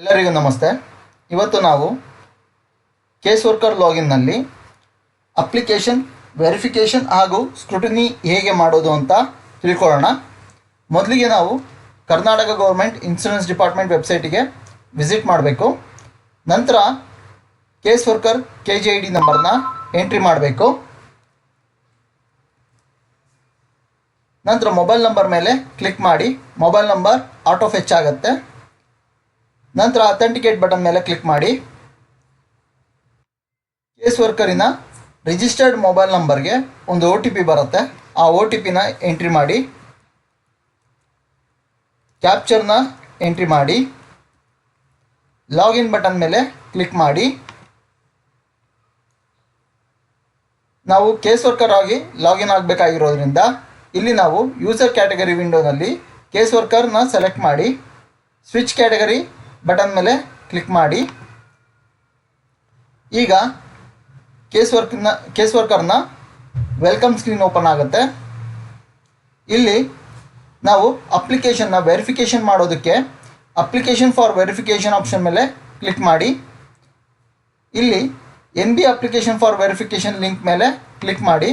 ಎಲ್ಲರಿಗೂ ನಮಸ್ತೆ. ಇವತ್ತು ನಾವು ಕೇಸ್ ವರ್ಕರ್ ಲಾಗಿನ್ನಲ್ಲಿ ಅಪ್ಲಿಕೇಶನ್ ವೆರಿಫಿಕೇಷನ್ ಹಾಗೂ ಸ್ಕ್ರೂಟಿನಿ ಹೇಗೆ ಮಾಡೋದು ಅಂತ ತಿಳ್ಕೊಳ್ಳೋಣ. ಮೊದಲಿಗೆ ನಾವು ಕರ್ನಾಟಕ ಗೌರ್ಮೆಂಟ್ ಇನ್ಶೂರೆನ್ಸ್ ಡಿಪಾರ್ಟ್ಮೆಂಟ್ ವೆಬ್ಸೈಟಿಗೆ ವಿಸಿಟ್ ಮಾಡಬೇಕು. ನಂತರ case worker K G I D ನಂಬರ್ನ ಎಂಟ್ರಿ ಮಾಡಬೇಕು. ನಂತರ ಮೊಬೈಲ್ ನಂಬರ್ ಮೇಲೆ ಕ್ಲಿಕ್ ಮಾಡಿ ಮೊಬೈಲ್ ನಂಬರ್ ಆಟೋ ಫೆಚ್ ಆಗುತ್ತೆ. ನಂತರ ಅಥೆಂಟಿಕೇಟ್ ಬಟನ್ ಮೇಲೆ ಕ್ಲಿಕ್ ಮಾಡಿ. ಕೇಸ್ ವರ್ಕರಿನ ರಿಜಿಸ್ಟರ್ಡ್ ಮೊಬೈಲ್ ನಂಬರ್ಗೆ ಒಂದು ಒ ಟಿ ಪಿ ಬರುತ್ತೆ. ಆ ಒ ಟಿ ಪಿನ ಎಂಟ್ರಿ ಮಾಡಿ. ಕ್ಯಾಪ್ಚರ್ನ ಎಂಟ್ರಿ ಮಾಡಿ. ಲಾಗಿನ್ ಬಟನ್ ಮೇಲೆ ಕ್ಲಿಕ್ ಮಾಡಿ. ನಾವು ಕೇಸ್ ವರ್ಕರ್ ಆಗಿ ಲಾಗಿನ್ ಆಗಬೇಕಾಗಿರೋದ್ರಿಂದ ಇಲ್ಲಿ ನಾವು ಯೂಸರ್ ಕ್ಯಾಟಗರಿ ವಿಂಡೋನಲ್ಲಿ ಕೇಸ್ ವರ್ಕರ್ನ ಸೆಲೆಕ್ಟ್ ಮಾಡಿ. ಸ್ವಿಚ್ ಕ್ಯಾಟಗರಿ ಬಟನ್ ಮೇಲೆ ಕ್ಲಿಕ್ ಮಾಡಿ. ಈಗ ಕೇಸ್ ವರ್ಕ್ನ ಕೇಸ್ ವರ್ಕರ್ನ ವೆಲ್ಕಮ್ ಸ್ಕ್ರೀನ್ ಓಪನ್ ಆಗುತ್ತೆ. ಇಲ್ಲಿ ನಾವು ಅಪ್ಲಿಕೇಶನ್ನ ವೆರಿಫಿಕೇಷನ್ ಮಾಡೋದಕ್ಕೆ ಅಪ್ಲಿಕೇಶನ್ ಫಾರ್ ವೆರಿಫಿಕೇಷನ್ ಆಪ್ಷನ್ ಮೇಲೆ ಕ್ಲಿಕ್ ಮಾಡಿ. ಇಲ್ಲಿ N B application for verification link ಮೇಲೆ ಕ್ಲಿಕ್ ಮಾಡಿ.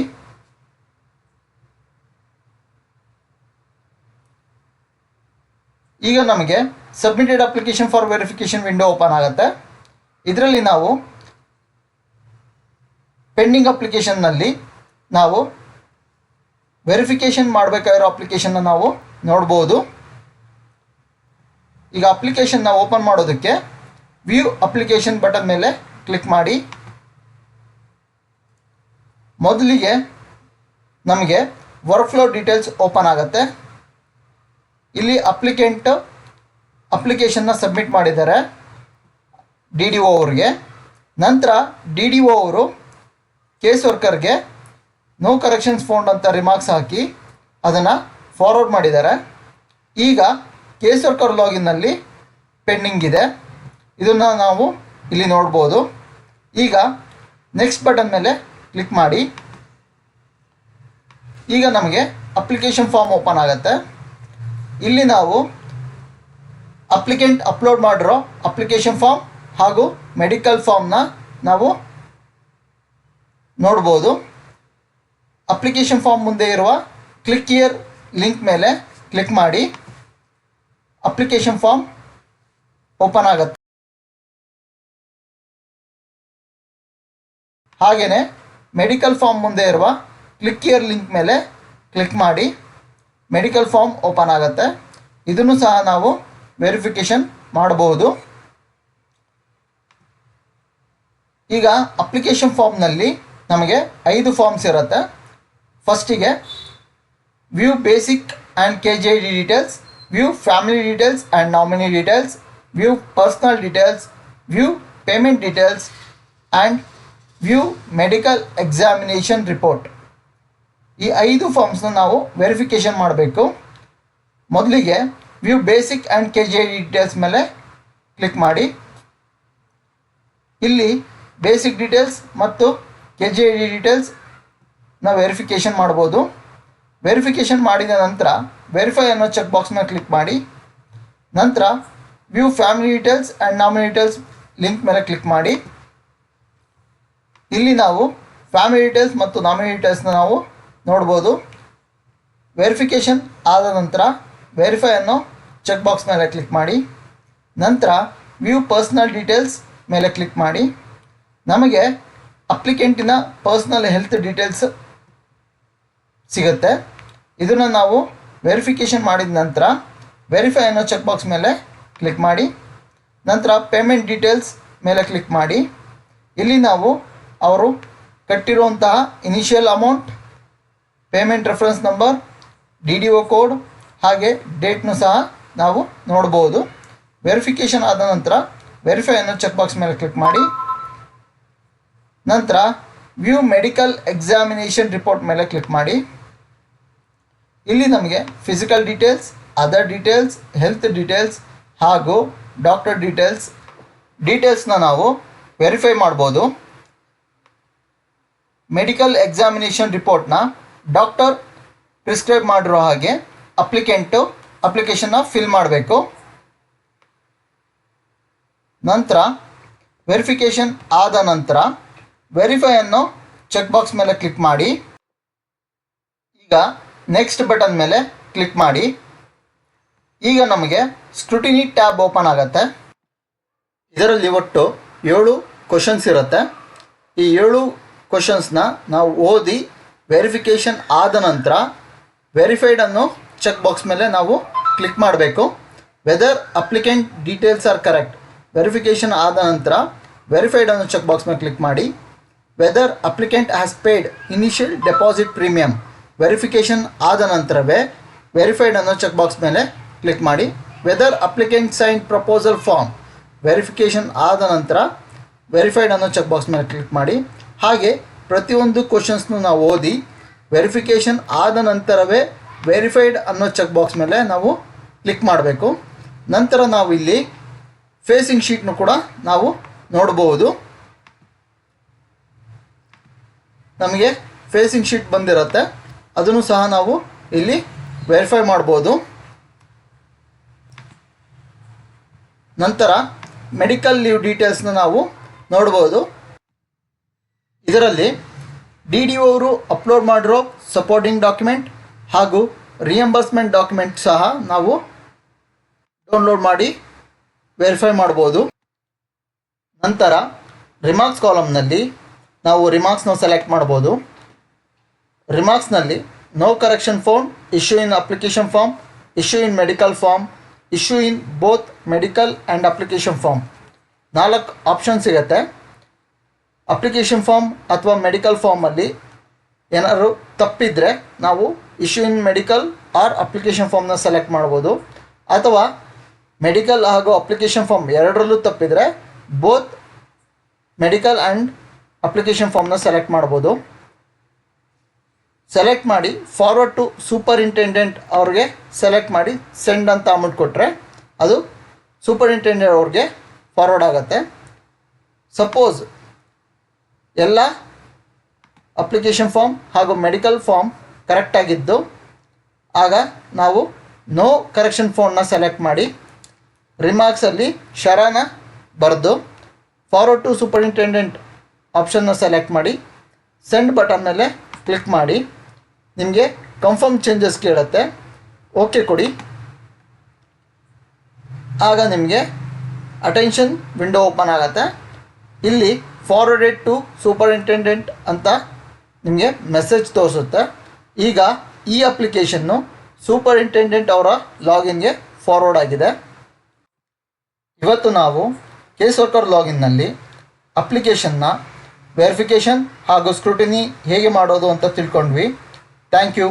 ಈಗ ನಮಗೆ submitted application for verification window open ಆಗುತ್ತೆ. ಇದರಲ್ಲಿ ನಾವು ಪೆಂಡಿಂಗ್ ಅಪ್ಲಿಕೇಶನ್ನಲ್ಲಿ ನಾವು ವೆರಿಫಿಕೇಶನ್ ಮಾಡಬೇಕಾಗಿರೋ ಅಪ್ಲಿಕೇಶನ್ನ ನಾವು ನೋಡ್ಬೋದು. ಈಗ ಅಪ್ಲಿಕೇಶನ್ನ ಓಪನ್ ಮಾಡೋದಕ್ಕೆ ವ್ಯೂ ಅಪ್ಲಿಕೇಶನ್ ಬಟನ್ ಮೇಲೆ ಕ್ಲಿಕ್ ಮಾಡಿ. ಮೊದಲಿಗೆ ನಮಗೆ ವರ್ಕ್ ಫ್ಲೋ ಡೀಟೇಲ್ಸ್ ಓಪನ್ ಆಗುತ್ತೆ. ಇಲ್ಲಿ ಅಪ್ಲಿಕೆಂಟ್ ಅಪ್ಲಿಕೇಶನ್ನ ಸಬ್ಮಿಟ್ ಮಾಡಿದ್ದಾರೆ ಡಿ ಡಿ ಒ ಅವ್ರಿಗೆ. ನಂತರ ಡಿ ಡಿ ಒ ಅವರು ಕೇಸ್ ವರ್ಕರ್ಗೆ ನೋ ಕರೆಕ್ಷನ್ಸ್ ಫೌಂಡ್ ಅಂತ ರಿಮಾರ್ಕ್ಸ್ ಹಾಕಿ ಅದನ್ನು ಫಾರ್ವರ್ಡ್ ಮಾಡಿದ್ದಾರೆ. ಈಗ ಕೇಸ್ ವರ್ಕರ್ ಲಾಗಿನ್ನಲ್ಲಿ ಪೆಂಡಿಂಗ್ ಇದೆ. ಇದನ್ನು ನಾವು ಇಲ್ಲಿ ನೋಡ್ಬೋದು. ಈಗ ನೆಕ್ಸ್ಟ್ ಬಟನ್ ಮೇಲೆ ಕ್ಲಿಕ್ ಮಾಡಿ. ಈಗ ನಮಗೆ ಅಪ್ಲಿಕೇಶನ್ ಫಾರ್ಮ್ ಓಪನ್ ಆಗುತ್ತೆ. ಇಲ್ಲಿ ನಾವು ಅಪ್ಲಿಕೆಂಟ್ ಅಪ್ಲೋಡ್ ಮಾಡಿರೋ ಅಪ್ಲಿಕೇಶನ್ ಫಾರ್ಮ್ ಹಾಗೂ ಮೆಡಿಕಲ್ ಫಾರ್ಮ್ನ ನಾವು ನೋಡ್ಬೋದು. ಅಪ್ಲಿಕೇಶನ್ ಫಾರ್ಮ್ ಮುಂದೆ ಇರುವ ಕ್ಲಿಕ್ ಇಯರ್ ಲಿಂಕ್ ಮೇಲೆ ಕ್ಲಿಕ್ ಮಾಡಿ. ಅಪ್ಲಿಕೇಶನ್ ಫಾರ್ಮ್ ಓಪನ್ ಆಗುತ್ತೆ. ಹಾಗೆಯೇ ಮೆಡಿಕಲ್ ಫಾರ್ಮ್ ಮುಂದೆ ಇರುವ ಕ್ಲಿಕ್ ಇಯರ್ ಲಿಂಕ್ ಮೇಲೆ ಕ್ಲಿಕ್ ಮಾಡಿ. ಮೆಡಿಕಲ್ ಫಾರ್ಮ್ ಓಪನ್ ಆಗುತ್ತೆ. ಇದನ್ನು ಸಹ ನಾವು ವೆರಿಫಿಕೇಷನ್ ಮಾಡಬಹುದು. ಈಗ ಅಪ್ಲಿಕೇಶನ್ ಫಾರ್ಮ್ನಲ್ಲಿ ನಮಗೆ ಐದು ಫಾರ್ಮ್ಸ್ ಇರುತ್ತೆ. ಫಸ್ಟಿಗೆ view basic and K G I D details view family details and nominee details view personal details view payment details and view medical examination report ಈ ಐದು ಫಾರ್ಮ್ಸ್ನ ನಾವು ವೆರಿಫಿಕೇಷನ್ ಮಾಡಬೇಕು. ಮೊದಲಿಗೆ view basic and K G details ಮೇಲೆ click ಮಾಡಿ. ಇಲ್ಲಿ basic details ಮತ್ತು K G I D details ನಾವು ವೆರಿಫಿಕೇಷನ್ ಮಾಡ್ಬೋದು. ವೆರಿಫಿಕೇಷನ್ ಮಾಡಿದ ನಂತರ ವೆರಿಫೈ ಅನ್ನೋ ಚೆಕ್ ಬಾಕ್ಸ್ನ ಕ್ಲಿಕ್ ಮಾಡಿ. ನಂತರ view family details and nominee details link ಮೇಲೆ ಕ್ಲಿಕ್ ಮಾಡಿ. ಇಲ್ಲಿ ನಾವು ಫ್ಯಾಮಿಲಿ ಡೀಟೇಲ್ಸ್ ಮತ್ತು ನಾಮಿನಿ ಡೀಟೇಲ್ಸ್ನ ನಾವು ನೋಡ್ಬೋದು. ವೆರಿಫಿಕೇಷನ್ ಆದ ನಂತರ ವೆರಿಫೈ ಅನ್ನೋ ಚೆಕ್ ಬಾಕ್ಸ್ ಮೇಲೆ ಕ್ಲಿಕ್ ಮಾಡಿ. ನಂತರ ವ್ಯೂ ಪರ್ಸ್ನಲ್ ಡೀಟೇಲ್ಸ್ ಮೇಲೆ ಕ್ಲಿಕ್ ಮಾಡಿ. ನಮಗೆ ಅಪ್ಲಿಕೆಂಟಿನ ಪರ್ಸ್ನಲ್ ಹೆಲ್ತ್ ಡೀಟೇಲ್ಸ್ ಸಿಗುತ್ತೆ. ಇದನ್ನು ನಾವು ವೆರಿಫಿಕೇಷನ್ ಮಾಡಿದ ನಂತರ ವೆರಿಫೈ ಅನ್ನೋ ಚೆಕ್ ಬಾಕ್ಸ್ ಮೇಲೆ ಕ್ಲಿಕ್ ಮಾಡಿ. ನಂತರ ಪೇಮೆಂಟ್ ಡೀಟೇಲ್ಸ್ ಮೇಲೆ ಕ್ಲಿಕ್ ಮಾಡಿ. ಇಲ್ಲಿ ನಾವು ಅವರು ಕಟ್ಟಿರುವಂತಹ initial amount payment reference number D D O code ಹಾಗೆ ಡೇಟ್ನು ಸಹ ನಾವು ನೋಡ್ಬೋದು. ವೆರಿಫಿಕೇಷನ್ ಆದ ನಂತರ ವೆರಿಫೈ ಅನ್ನೋ ಚೆಕ್ ಬಾಕ್ಸ್ ಮೇಲೆ ಕ್ಲಿಕ್ ಮಾಡಿ. ನಂತರ ವ್ಯೂ ಮೆಡಿಕಲ್ ಎಕ್ಸಾಮಿನೇಷನ್ ರಿಪೋರ್ಟ್ ಮೇಲೆ ಕ್ಲಿಕ್ ಮಾಡಿ. ಇಲ್ಲಿ ನಮಗೆ physical details other details health details ಹಾಗೂ ಡಾಕ್ಟರ್ ಡೀಟೇಲ್ಸ್ ಡೀಟೇಲ್ಸ್ನ ನಾವು ವೆರಿಫೈ ಮಾಡ್ಬೋದು. ಮೆಡಿಕಲ್ ಎಕ್ಸಾಮಿನೇಷನ್ ರಿಪೋರ್ಟ್ನ ಡಾಕ್ಟರ್ ಪ್ರಿಸ್ಕ್ರೈಬ್ ಮಾಡಿರೋ ಹಾಗೆ ಅಪ್ಲಿಕೆಂಟು ಅಪ್ಲಿಕೇಶನ್ನ ಫಿಲ್ ಮಾಡಬೇಕು. ನಂತರ ವೆರಿಫಿಕೇಷನ್ ಆದ ನಂತರ ವೆರಿಫೈ ಅನ್ನೋ ಚೆಕ್ ಬಾಕ್ಸ್ ಮೇಲೆ ಕ್ಲಿಕ್ ಮಾಡಿ. ಈಗ ನೆಕ್ಸ್ಟ್ ಬಟನ್ ಮೇಲೆ ಕ್ಲಿಕ್ ಮಾಡಿ. ಈಗ ನಮಗೆ ಸ್ಕ್ರೂಟಿನಿ ಟ್ಯಾಬ್ ಓಪನ್ ಆಗುತ್ತೆ. ಇದರಲ್ಲಿ ಒಟ್ಟು ಏಳು ಕ್ವಶನ್ಸ್ ಇರುತ್ತೆ. ಈ ಏಳು ಕ್ವಶನ್ಸ್ನ ನಾವು ಓದಿ ವೆರಿಫಿಕೇಷನ್ ಆದ ನಂತರ ವೆರಿಫೈಡ್ ಅನ್ನು ಚೆಕ್ ಬಾಕ್ಸ್ ಮೇಲೆ ನಾವು ಕ್ಲಿಕ್ ಮಾಡಬೇಕು. Whether applicant details are correct verification ಆದ ನಂತರ ವೆರಿಫೈಡ್ ಅನ್ನೋ ಚೆಕ್ ಬಾಕ್ಸ್ ಮೇಲೆ ಕ್ಲಿಕ್ ಮಾಡಿ. Whether applicant has paid initial deposit premium verification ಆದ ನಂತರವೇ ವೆರಿಫೈಡ್ ಅನ್ನೋ ಚೆಕ್ ಬಾಕ್ಸ್ ಮೇಲೆ ಕ್ಲಿಕ್ ಮಾಡಿ. Whether applicant sign proposal form verification ಆದ ನಂತರ ವೆರಿಫೈಡ್ ಅನ್ನೋ ಚೆಕ್ ಬಾಕ್ಸ್ ಮೇಲೆ ಕ್ಲಿಕ್ ಮಾಡಿ. ಹಾಗೆ ಪ್ರತಿಯೊಂದು ಕ್ವಶನ್ಸ್ನು ನಾವು ಓದಿ ವೆರಿಫಿಕೇಷನ್ ಆದ ನಂತರವೇ ವೆರಿಫೈಡ್ ಅನ್ನೋ ಚೆಕ್ ಬಾಕ್ಸ್ ಮೇಲೆ ನಾವು ಕ್ಲಿಕ್ ಮಾಡಬೇಕು. ನಂತರ ನಾವು ಇಲ್ಲಿ ಫೇಸಿಂಗ್ ಶೀಟ್ನು ಕೂಡ ನಾವು ನೋಡಬಹುದು ನಮಗೆ ಫೇಸಿಂಗ್ ಶೀಟ್ ಬಂದಿರುತ್ತೆ. ಅದನ್ನು ಸಹ ನಾವು ಇಲ್ಲಿ ವೆರಿಫೈ ಮಾಡ್ಬೋದು. ನಂತರ ಮೆಡಿಕಲ್ ಲೀವ್ ಡೀಟೇಲ್ಸ್ನ ನಾವು ನೋಡ್ಬೋದು. ಇದರಲ್ಲಿ ಡಿ ಡಿ ಅವರು ಅಪ್ಲೋಡ್ ಮಾಡಿರೋ ಸಪೋರ್ಟಿಂಗ್ ಡಾಕ್ಯುಮೆಂಟ್ ಹಾಗೂ ರಿಯಂಬರ್ಸ್ಮೆಂಟ್ ಡಾಕ್ಯುಮೆಂಟ್ ಸಹ ನಾವು ಡೌನ್ಲೋಡ್ ಮಾಡಿ ವೆರಿಫೈ ಮಾಡ್ಬೋದು. ನಂತರ ರಿಮಾರ್ಕ್ಸ್ ಕಾಲಮ್ನಲ್ಲಿ ನಾವು ರಿಮಾರ್ಕ್ಸ್ನ ಸೆಲೆಕ್ಟ್ ಮಾಡ್ಬೋದು. ರಿಮಾರ್ಕ್ಸ್ನಲ್ಲಿ no correction form issue in application form issue in medical form issue in both medical and application form ನಾಲ್ಕು ಆಪ್ಷನ್ ಸಿಗುತ್ತೆ. ಅಪ್ಲಿಕೇಶನ್ ಫಾರ್ಮ್ ಅಥವಾ ಮೆಡಿಕಲ್ ಫಾರ್ಮಲ್ಲಿ ಏನಾದ್ರು ತಪ್ಪಿದರೆ ನಾವು issue in medical or application ಫಾರ್ಮ್ನ ಸೆಲೆಕ್ಟ್ ಮಾಡ್ಬೋದು. ಅಥವಾ ಮೆಡಿಕಲ್ ಹಾಗೂ ಅಪ್ಲಿಕೇಶನ್ ಫಾರ್ಮ್ ಎರಡರಲ್ಲೂ ತಪ್ಪಿದರೆ ಬೋತ್ ಮೆಡಿಕಲ್ ಆ್ಯಂಡ್ ಅಪ್ಲಿಕೇಶನ್ ಫಾರ್ಮ್ನ ಸೆಲೆಕ್ಟ್ ಮಾಡ್ಬೋದು. ಸೆಲೆಕ್ಟ್ ಮಾಡಿ ಫಾರ್ವರ್ಡ್ ಟು ಸೂಪರಿಂಟೆಂಡೆಂಟ್ ಅವ್ರಿಗೆ ಸೆಲೆಕ್ಟ್ ಮಾಡಿ ಸೆಂಡ್ ಅಂತ ಅಮೌಂಟ್ ಕೊಟ್ಟರೆ ಅದು ಸೂಪರಿಂಟೆಂಡೆಂಟ್ ಅವ್ರಿಗೆ ಫಾರ್ವರ್ಡ್ ಆಗುತ್ತೆ. ಸಪೋಸ್ ಎಲ್ಲ ಅಪ್ಲಿಕೇಶನ್ ಫಾರ್ಮ್ ಹಾಗೂ ಮೆಡಿಕಲ್ ಫಾರ್ಮ್ ಕರೆಕ್ಟಾಗಿದ್ದು ಆಗ ನಾವು ನೋ ಕರೆಕ್ಷನ್ ಫೋನ್ನ ಸೆಲೆಕ್ಟ್ ಮಾಡಿ ರಿಮಾರ್ಕ್ಸಲ್ಲಿ ಶರಾನ ಬರೆದು ಫಾರ್ವರ್ಡ್ ಟು ಸೂಪರಿಂಟೆಂಡೆಂಟ್ ಆಪ್ಷನ್ನ ಸೆಲೆಕ್ಟ್ ಮಾಡಿ, ಸೆಂಡ್ ಬಟನ್ ಮೇಲೆ ಕ್ಲಿಕ್ ಮಾಡಿ, ನಿಮಗೆ ಕನ್ಫರ್ಮ್ ಚೇಂಜಸ್ ಕೇಳುತ್ತೆ, ಓಕೆ ಕೊಡಿ. ಆಗ ನಿಮಗೆ ಅಟೆನ್ಷನ್ ವಿಂಡೋ ಓಪನ್ ಆಗುತ್ತೆ. ಇಲ್ಲಿ ಫಾರ್ವರ್ಡೆಡ್ ಟು ಸೂಪರಿಂಟೆಂಡೆಂಟ್ ಅಂತ ನಿಮಗೆ ಮೆಸೇಜ್ ತೋರಿಸುತ್ತೆ. ಈಗ ಈ ಅಪ್ಲಿಕೇಶನ್ನು ಸೂಪರಿಂಟೆಂಡೆಂಟ್ ಅವರ ಲಾಗಿನ್ಗೆ ಫಾರ್ವರ್ಡ್ ಆಗಿದೆ. ಇವತ್ತು ನಾವು ಕೇಸ್ ವರ್ಕರ್ ಲಾಗಿನ್ನಲ್ಲಿ ಅಪ್ಲಿಕೇಶನ್ನ ವೆರಿಫಿಕೇಷನ್ ಹಾಗೂ ಸ್ಕ್ರೂಟಿನಿ ಹೇಗೆ ಮಾಡೋದು ಅಂತ ತಿಳ್ಕೊಂಡ್ವಿ. Thank you